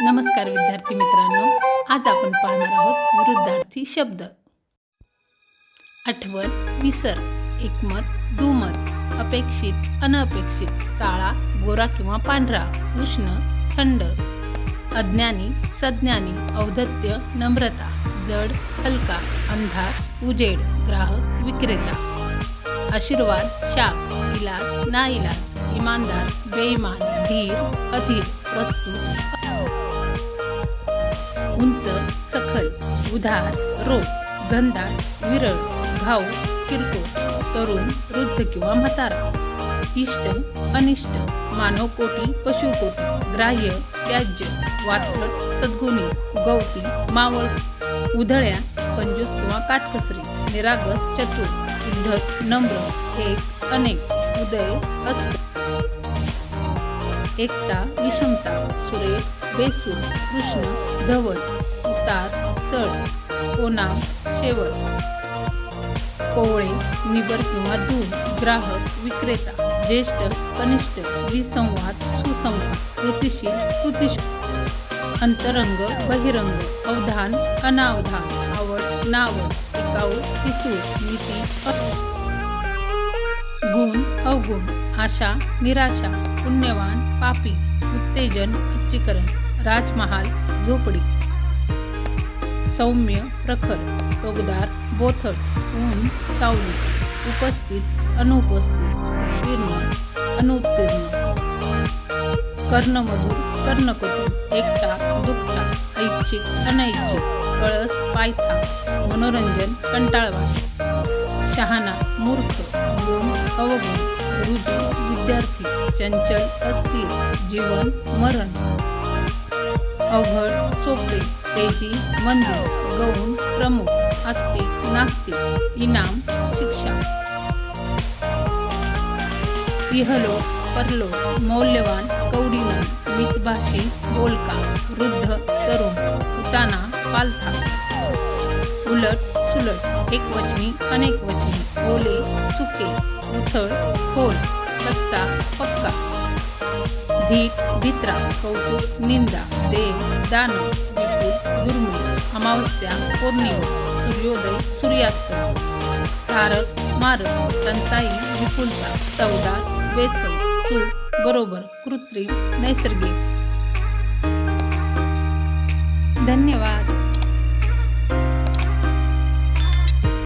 नमस्कार विद्यार्थी मित्रांनो आज आपण पाहणार आहोत विरुद्धार्थी शब्द. आठवण विसर एकमत दुमत अपेक्षित अनपेक्षित काळा गोरा किंवा पांढरा उष्ण थंड. अज्ञानी सज्ञानी औदत्य नम्रता जड हलका अंधार उजेड ग्राहक विक्रेता. आशीर्वाद शाप इलाज नाइलाज इमानदार बेईमान धीर अधीर वस्तू उंच सखल उधार रोप गंधार विरळ घाऊ किरकोळ तरुण वृद्ध किंवा म्हातारा. इष्ट अनिष्ट मानवकोटी पशुकोटी ग्राह्य त्याज्य वात्रट सद्गुणी गवती मावळ उधळ्या कंजूस किंवा काटकसरी निरागस चतुर उद्धट नम्र एक अनेक उदय अस्त. एकता विषमता सुरे बेसूर कृष्ण धवल उतार चढ ओनाम शेवट. कोवळे निबर किंवा जून ग्राहक विक्रेता ज्येष्ठ कनिष्ठ विसंवाद सुसंवाद कृतिशील कृतिशील. अंतरंग बहिरंग अवधान अनावधान आवड नावड टिकाऊ ठिसूळ नीती गुण अवगुण आशा निराशा पुण्यवान पापी उत्तेजन खच्चीकरण राजमहाल झोपडी. सौम्य प्रखर टोकदार बोथट ऊन सावली. उपस्थित अनुपस्थित तीर्ण अनुत्तीर्ण. कर्णमधूर कर्णकटू एकटा दुखटा ऐच्छिक अनैच्छिक कळस पायथा मनोरंजन कंटाळवा शहाणा मूर्ख गुण अवगुण रुजू विद्यार्थी चंचल अस्थिर जीवन मरण. अवघड सोपे तेजी मंदिर गौण प्रमुख आस्तिक नास्तिक इनाम शिक्षा. इहलोक परलोक मौल्यवान कवडीवान मितभाषी बोलका वृद्ध तरुण उताना पालथा. उलट सुलट एकवचनी अनेकवचनी ओले सुके उथळ खोल कच्चा पक्का. धीट भित्रा कौतुक निंदा देव दान विपुल दुर्मिळ अमावस्या पौर्णिमा सूर्योदय सूर्यास्त तारक मारक टंचाई विपुलता चौदा वेचव चूक बरोबर कृत्रिम नैसर्गिक. धन्यवाद.